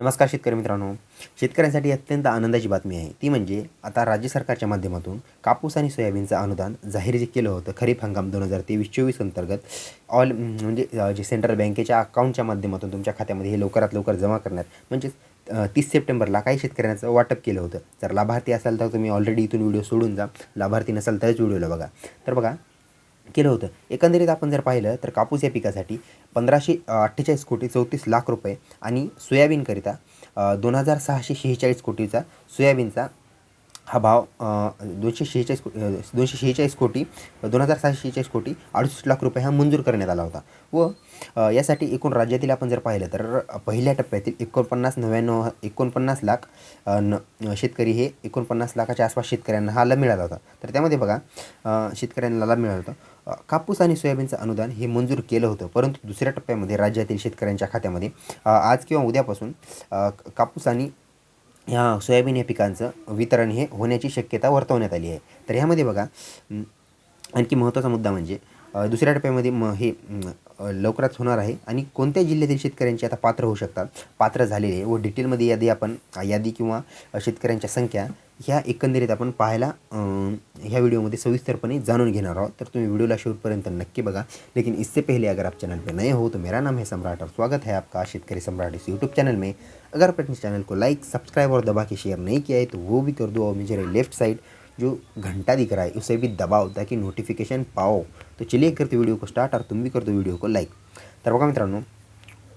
नमस्कार शेतकरी मित्रांनो. शेतकऱ्यांसाठी अत्यंत आनंदाची बातमी आहे. ती म्हणजे आता राज्य सरकारच्या माध्यमातून कापूस आणि सोयाबीनचं अनुदान जाहीर जे केलं होतं खरीप हंगाम दोन हजार तेवीस चोवीस अंतर्गत ऑल म्हणजे जे सेंट्रल बँकेच्या अकाउंटच्या माध्यमातून तुमच्या खात्यामध्ये हे लवकरात लवकर जमा करण्यात म्हणजेच तीस सप्टेंबरला काही शेतकऱ्यांचं वाटप केलं होतं. जर लाभार्थी असाल तर तुम्ही ऑलरेडी इथून व्हिडिओ सोडून जा. लाभार्थी नसाल तरच व्हिडिओला बघा. तर बघा केलं होतं. एकंदरीत आपण जर पाहिलं तर कापूस या पिकासाठी पंधराशे अठ्ठेचाळीस कोटी चौतीस लाख रुपये आणि सोयाबीनकरिता दोन हजार सहाशे शेहेचाळीस कोटीचा सोयाबीनचा हा भाव दोनशे शेहेचाळीस को दोनशे शेहेचाळीस कोटी दोन हजार सहाशे शेहेचाळीस कोटी अडुसष्ट लाख रुपये हा मंजूर करण्यात आला होता. व यासाठी एकूण राज्यातील आपण जर पाहिलं तर पहिल्या टप्प्यातील एकोणपन्नास नव्याण्णव एकोणपन्नास लाख न शेतकरी हे एकोणपन्नास लाखाच्या आसपास शेतकऱ्यांना हा लाभ मिळाला होता. तर त्यामध्ये बघा शेतकऱ्यांना लाभ मिळाला होता. कापूस आणि सोयाबीनचं अनुदान हे मंजूर केलं होतं परंतु दुसऱ्या टप्प्यामध्ये राज्यातील शेतकऱ्यांच्या खात्यामध्ये आज किंवा उद्यापासून कापूस आणि ह्या सोयाबीन या पिकांचं वितरण हे होण्याची शक्यता वर्तवण्यात आली आहे. तर ह्यामध्ये बघा आणखी महत्त्वाचा मुद्दा म्हणजे दुसऱ्या टप्प्यामध्ये म हे लवकरात लवकरच होणार आहे आणि कोणत्या जिल्ह्यातील शेतकऱ्यांचे आता पात्र होऊ शकतात? पात्र झालेले व डिटेलमध्ये यादी आपण यादी किंवा शेतकऱ्यांच्या संख्या ह्या एकंदरीत आपण पाहायला ह्या व्हिडिओमध्ये सविस्तरपणे जाणून घेणार आहोत. तर तुम्ही व्हिडिओला शेवटपर्यंत नक्की बघा. लेकिन इससे पहले अगर आप चैनल पे नए हो तो मेरा नाम है सम्राट और स्वागत है आपका शेतकरी सम्राट इस यूट्यूब चैनल में. अगर आपने इस चैनल को लाइक सब्सक्राइब और दबा के शेयर नहीं किया है तो वो भी कर दो और मुझे लेफ्ट साइड जो घंटा दिख रहा है उसे भी दबाओ ताकि नोटिफिकेशन पाओ. तो चलिए करते वीडियो को स्टार्ट और तुम भी कर दो व्हिडिओ को लाईक तर बघा मित्रांनो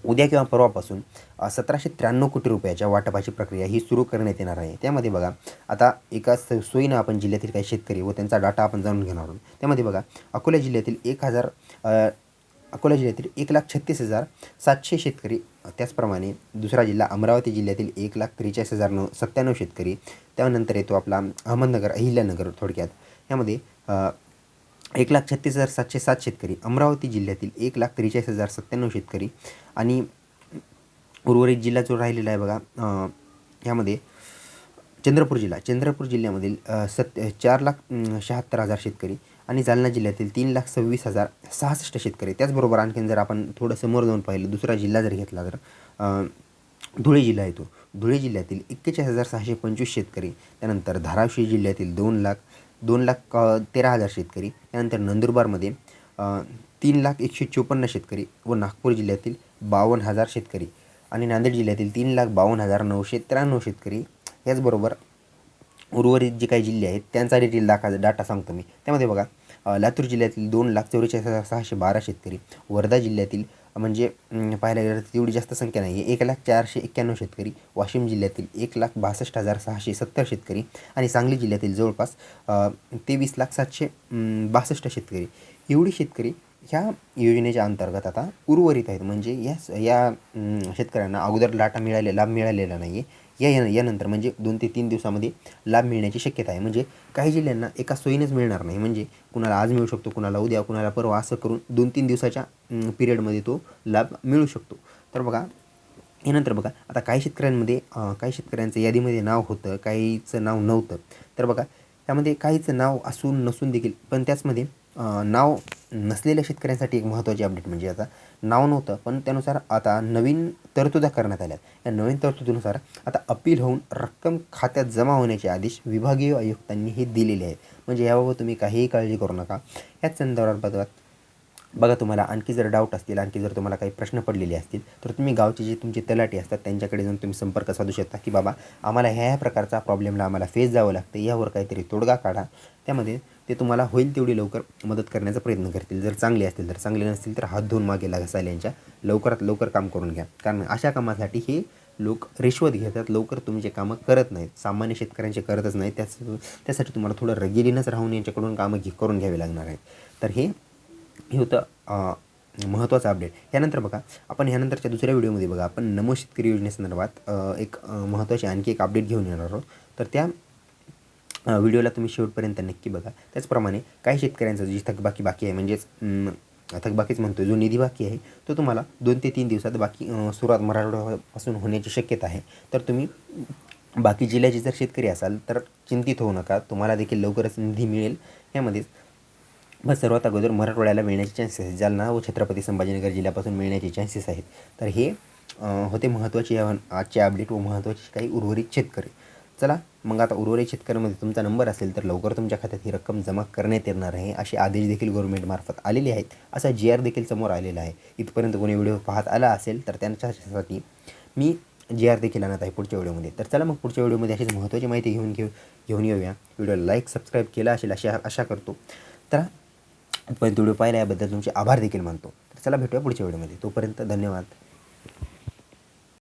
उद्या किंवा परवापासून सतराशे त्र्याण्णव कोटी रुपयाच्या वाटपाची प्रक्रिया ही सुरू करण्यात येणार आहे. त्यामध्ये बघा आता एका स- सोयीनं आपण जिल्ह्यातील काही शेतकरी व त्यांचा डाटा आपण जाणून घेणार आहोत. त्यामध्ये बघा अकोला जिल्ह्यातील एक हजार अकोला जिल्ह्यातील एक लाख छत्तीस हजार सातशे शेतकरी त्याचप्रमाणे दुसरा जिल्हा अमरावती जिल्ह्यातील एक लाख त्रेचाळीस हजार नऊ सत्त्याण्णव शेतकरी त्यानंतर येतो आपला अहमदनगर अहिल्यानगर थोडक्यात. यामध्ये एक लाख छत्तीस हजार सातशे सात शेतकरी अमरावती जिल्ह्यातील एक लाख त्रेचाळीस हजार सत्त्याण्णव शेतकरी आणि उर्वरित जिल्हा जो राहिलेला आहे बघा ह्यामध्ये चंद्रपूर जिल्हा. चंद्रपूर जिल्ह्यामधील सत् चार लाख शहात्तर हजार शेतकरी आणि जालना जिल्ह्यातील तीन लाख सव्वीस हजार सहासष्ट शेतकरी. त्याचबरोबर आणखीन जर आपण थोडं समोर जाऊन पाहिलं दुसरा जिल्हा जर घेतला तर धुळे जिल्हा येतो धुळे जिल्ह्यातील एक्केचाळीस हजार सहाशे पंचवीस शेतकरी त्यानंतर धाराशिव जिल्ह्यातील दोन लाख दोन लाख तेरा हजार शेतकरी त्यानंतर नंदुरबारमध्ये तीन लाख एकशे चोपन्न शेतकरी व नागपूर जिल्ह्यातील बावन्न हजार शेतकरी आणि नांदेड जिल्ह्यातील तीन लाख बावन्न हजार नऊशे त्र्याण्णव शेतकरी याचबरोबर उर्वरित जे काही जिल्हे आहेत त्यांचा डिटेल दाखा डाटा सांगतो मी. त्यामध्ये बघा लातूर जिल्ह्यातील दोन लाख चौवेचाळीस हजार सहाशे बारा शेतकरी वर्धा जिल्ह्यातील म्हणजे पाहायला गेलं तर तेवढी जास्त संख्या नाही आहे एक लाख चारशे एक्क्याण्णव शेतकरी वाशिम जिल्ह्यातील एक लाख बासष्ट हजार सहाशे सत्तर शेतकरी आणि सांगली जिल्ह्यातील जवळपास तेवीस लाख सातशे बासष्ट शेतकरी. एवढी शेतकरी ह्या योजनेच्या अंतर्गत आता उर्वरित आहेत. म्हणजे या या शेतकऱ्यांना अगोदर लाटा मिळाले लाभ मिळालेला नाही आहे या या- यानंतर म्हणजे दोन ते तीन दिवसामध्ये लाभ मिळण्याची शक्यता आहे. म्हणजे काही जिल्ह्यांना एका सोयीनेच मिळणार नाही. म्हणजे कुणाला आज मिळू शकतो कुणाला उद्या कुणाला परवा असं करून दोन तीन दिवसाच्या पिरियडमध्ये तो लाभ मिळू शकतो. तर बघा यानंतर बघा आता काही शेतकऱ्यांमध्ये काही शेतकऱ्यांचं यादीमध्ये नाव होतं काहीचं नाव नव्हतं. तर बघा त्यामध्ये काहीचं नाव असून नसून देखील पण त्याचमध्ये नाव नसलेल्या शेतकऱ्यांसाठी एक महत्त्वाची अपडेट म्हणजे आता नाव नव्हतं पण त्यानुसार आता नवीन तरतुदा करण्यात आल्या या नवीन तरतुदीनुसार आता अपील होऊन रक्कम खात्यात जमा होण्याचे आदेश विभागीय आयुक्तांनी हे दिलेले आहेत. म्हणजे याबाबत तुम्ही काहीही काळजी करू नका. याच संदर्भात बघा तुम्हाला आणखी जर डाऊट असतील आणखी जर तुम्हाला काही प्रश्न पडलेले असतील तर तुम्ही गावचे जे तुमचे तलाठी असतात त्यांच्याकडे जाऊन तुम्ही संपर्क साधू शकता की बाबा आम्हाला ह्या ह्या प्रकारचा प्रॉब्लेमला आम्हाला फेस जावं लागतं यावर काहीतरी तोडगा काढा. त्यामध्ये ते तुम्हाला होईल तेवढी लवकर मदत करण्याचा प्रयत्न करतील. जर चांगले असतील तर चांगले नसतील तर हात धुवून मागे लागा यांच्या लवकरात लवकर काम करून घ्या. कारण अशा कामासाठी हे लोक रिश्वत घेतात. लवकर तुमचे कामं करत नाहीत सामान्य शेतकऱ्यांचे करतच नाहीत त्याच त्यासाठी तुम्हाला थोडं रगिलीनंच राहून यांच्याकडून कामं घे करून घ्यावी लागणार आहेत. तर हे हे होतं महत्त्वाचं अपडेट यानंतर बघा आपण ह्यानंतरच्या दुसऱ्या व्हिडिओमध्ये बघा आपण नमो शेतकरी योजनेसंदर्भात एक महत्त्वाची आणखी एक अपडेट घेऊन येणार आहोत. तर त्या व्हिडिओला तुम्ही शेवटपर्यंत नक्की बघा. त्याचप्रमाणे काही शेतकऱ्यांचं जी थकबाकी बाकी आहे म्हणजेच थकबाकीच म्हणतो जो निधी बाकी आहे तो तुम्हाला दोन ते तीन दिवसात बाकी सुरुवात मराठवाड्यापासून होण्याची शक्यता आहे. तर तुम्ही बाकी जिल्ह्याचे जर शेतकरी असाल तर चिंतित होऊ नका. तुम्हाला देखील लवकरच निधी मिळेल. यामध्येच मग सर्वात अगोदर मराठवाड्याला मिळण्याचे चान्सेस आहेत. जालना व छत्रपती संभाजीनगर जिल्ह्यापासून मिळण्याचे चान्सेस आहेत. तर हे होते महत्त्वाचे आजचे अपडेट व महत्त्वाचे काही उर्वरित शेतकरी. चला मग आता उर्वरित शेतकऱ्यामध्ये तुमचा नंबर असेल तर लवकर तुमच्या खात्यात ही रक्कम जमा करण्यात येणार आहे. असे आदेश देखील गव्हर्नमेंटमार्फत आलेले आहेत. असा जी आर देखील समोर आलेला आहे. इथपर्यंत कोणी व्हिडिओ पाहत आला असेल तर त्यांच्यासाठी मी जी आर देखील आणत आहे पुढच्या व्हिडिओमध्ये. तर चला मग पुढच्या व्हिडिओमध्ये अशीच महत्त्वाची माहिती घेऊन घेऊ घेऊन येऊया. व्हिडिओला लाईक सबस्क्राईब केला असेल अशा आशा करतो. तर पण व्हिडिओ पाहिला याबद्दल तुमचे आभार देखील मानतो. तर चला भेटूया पुढच्या व्हिडिओमध्ये. तोपर्यंत धन्यवाद.